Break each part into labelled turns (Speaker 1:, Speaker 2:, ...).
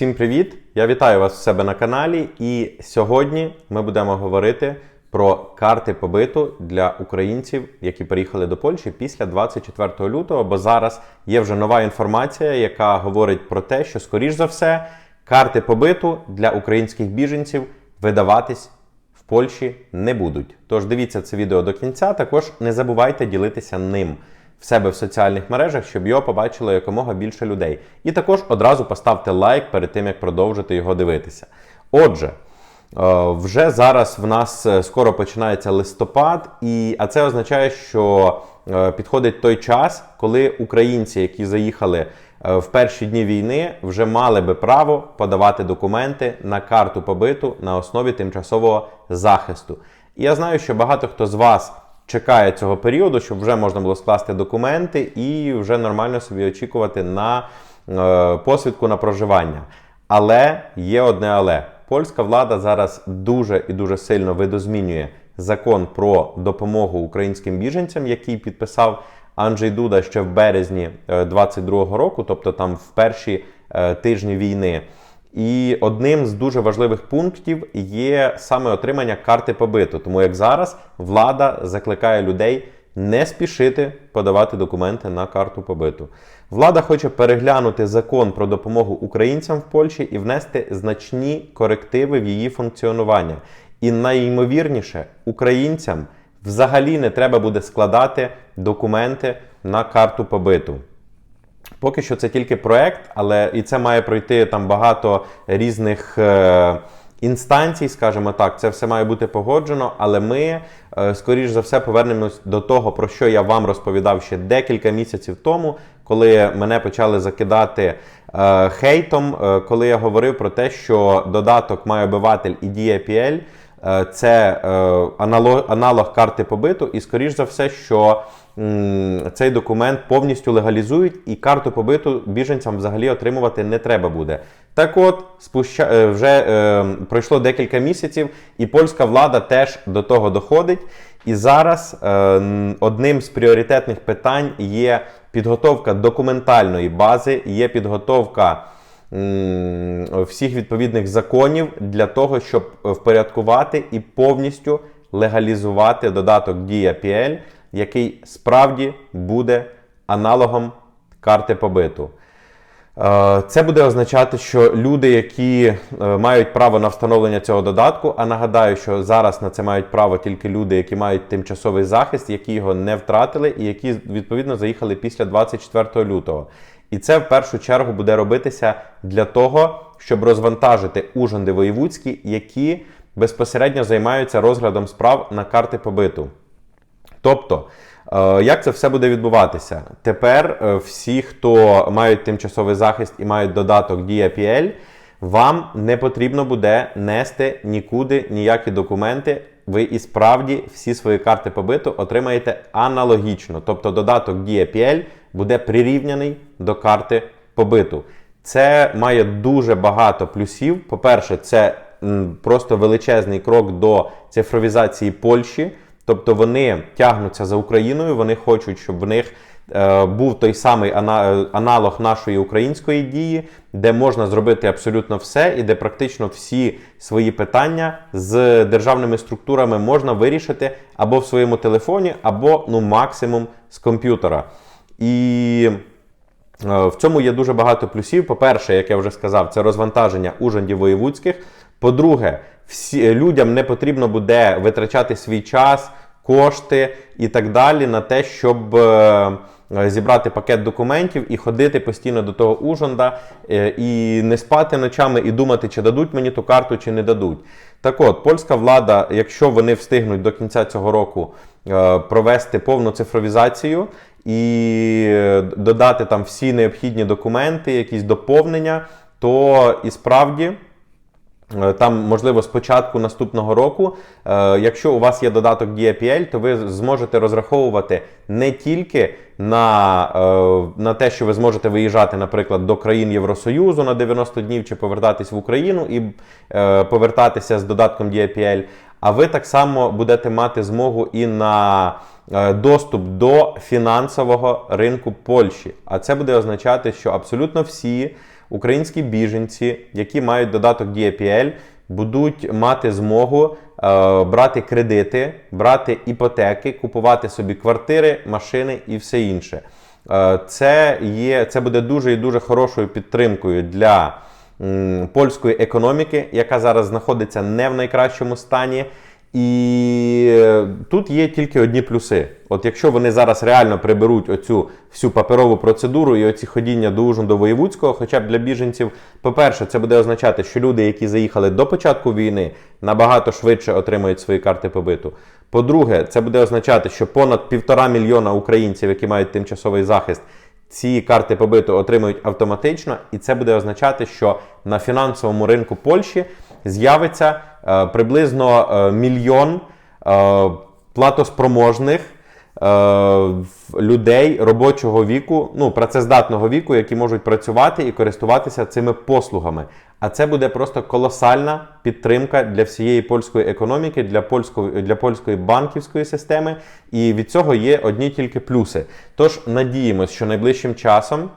Speaker 1: Всім привіт! Я вітаю вас у себе на каналі. І сьогодні ми будемо говорити про карти побиту для українців, які приїхали до Польщі після 24 лютого. Бо зараз є вже нова інформація, яка говорить про те, що, скоріш за все, карти побиту для українських біженців видаватись в Польщі не будуть. Тож дивіться це відео до кінця. Також не забувайте ділитися ним в себе в соціальних мережах, щоб його побачило якомога більше людей. І також одразу поставте лайк перед тим, як продовжити його дивитися. Отже, е, вже зараз в нас е, скоро починається листопад, і, а це означає, що е, підходить той час, коли українці, які заїхали в перші дні війни, вже мали би право подавати документи на карту побиту на основі тимчасового захисту. І я знаю, що багато хто з вас чекає цього періоду, щоб вже можна було скласти документи і вже нормально собі очікувати на е, посвідку на проживання. Але є одне але. Польська влада зараз дуже і дуже сильно видозмінює закон про допомогу українським біженцям, який підписав Анджей Дуда ще в березні 22-го е, року, тобто там в перші е, тижні війни. І одним з дуже важливих пунктів є саме отримання карти побиту. Тому як зараз влада закликає людей не спішити подавати документи на карту побиту. Влада хоче переглянути закон про допомогу українцям в Польщі і внести значні корективи в її функціонування. І найімовірніше, українцям взагалі не треба буде складати документи на карту побиту. Поки що це тільки проект, але і це має пройти там багато різних е, інстанцій, скажімо так, це все має бути погоджено. Але ми, е, скоріш за все, повернемось до того, про що я вам розповідав ще декілька місяців тому, коли мене почали закидати е, хейтом, коли я говорив про те, що додаток «Майобиватель» і DAPL це аналог карти побиту, і скоріш за все, що цей документ повністю легалізують, і карту побиту біженцям взагалі отримувати не треба буде. Так от, спуща... Е, вже е, пройшло декілька місяців, і польська влада теж до того доходить. І зараз е, одним з пріоритетних питань є підготовка документальної бази, є підготовка всіх відповідних законів для того, щоб впорядкувати і повністю легалізувати додаток Дія PL який справді буде аналогом карти побиту. Е, це буде означати, що люди, які е, мають право на встановлення цього додатку, а нагадаю, що зараз на це мають право тільки люди, які мають тимчасовий захист, які його не втратили, і які відповідно заїхали після 24 лютого. І це в першу чергу буде робитися для того, щоб розвантажити ужонди воєвудські, які безпосередньо займаються розглядом справ на карти побиту. Тобто, е, як це все буде відбуватися? Тепер е, всі, хто мають тимчасовий захист і мають додаток DAPL, вам не потрібно буде нести нікуди ніякі документи. Ви і справді всі свої карти побиту отримаєте аналогічно. Тобто додаток DAPL буде прирівняний до карти побиту. Це має дуже багато плюсів. По-перше, це просто величезний крок до цифровізації Польщі. Тобто вони тягнуться за Україною, вони хочуть, щоб в них е, був той самий аналог нашої української дії, де можна зробити абсолютно все, і де практично всі свої питання з державними структурами можна вирішити або в своєму телефоні, або ну максимум з комп'ютера. І е, в цьому є дуже багато плюсів. По-перше, як я вже сказав, це розвантаження ужандів воєвудських. По-друге, всі, людям не потрібно буде витрачати свій час, кошти і так далі на те, щоб е, зібрати пакет документів і ходити постійно до того ужонда, е, і не спати ночами і думати, чи дадуть мені ту карту, чи не дадуть. Так от, польська влада, якщо вони встигнуть до кінця цього року е, провести повну цифровізацію і додати там всі необхідні документи, якісь доповнення, то і справді. Е, там, можливо, з початку наступного року, е, якщо у вас є додаток DAPL, то ви зможете розраховувати не тільки на е, на те, що ви зможете виїжджати, наприклад, до країн Євросоюзу на 90 днів чи повертатись в Україну і повертатися з додатком DAPL, а ви так само будете мати змогу і на доступ до фінансового ринку Польщі. А це буде означати, що абсолютно всі українські біженці, які мають додаток DAPL, будуть мати змогу е, брати кредити, брати іпотеки, купувати собі квартири, машини і все інше. Е, Це, є, це буде дуже і дуже хорошою підтримкою для польської економіки, яка зараз знаходиться не в найкращому стані. І е, тут є тільки одні плюси. От якщо вони зараз реально приберуть оцю всю паперову процедуру і оці ходіння до Ужин до Воєвудського, хоча б для біженців, по-перше, це буде означати, що люди, які заїхали до початку війни, набагато швидше отримають свої карти побиту. По-друге, це буде означати, що понад півтора мільйона українців, які мають тимчасовий захист, ці карти побиту отримують автоматично, і це буде означати, що на фінансовому ринку Польщі з'явиться приблизно е, мільйон е, платоспроможних е, людей робочого віку, ну працездатного віку, які можуть працювати і користуватися цими послугами. А це буде просто колосальна підтримка для всієї польської економіки, для польської, для польської банківської системи. І від цього є одні тільки плюси. Тож надіємось, що найближчим часом.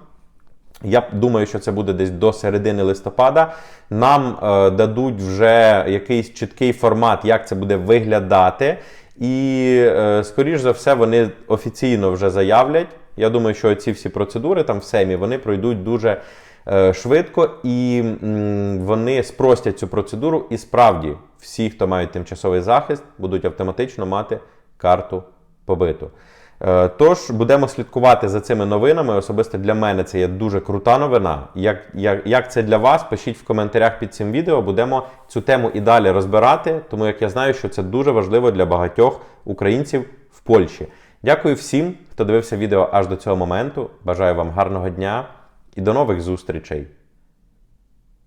Speaker 1: Я думаю, що це буде десь до середини листопада. Нам е, дадуть вже якийсь чіткий формат, як це буде виглядати. І, е, скоріш за все, вони офіційно вже заявлять. Я думаю, що ці всі процедури там в СЕМі вони пройдуть дуже е, швидко і м, вони спростять цю процедуру. І справді всі, хто мають тимчасовий захист, будуть автоматично мати карту побиту. Е, Тож будемо слідкувати за цими новинами. Особисто для мене це є дуже крута новина. Як, як, як це для вас? Пишіть в коментарях під цим відео. Будемо цю тему і далі розбирати, тому як я знаю, що це дуже важливо для багатьох українців в Польщі. Дякую всім, хто дивився відео аж до цього моменту. Бажаю вам гарного дня і до нових зустрічей!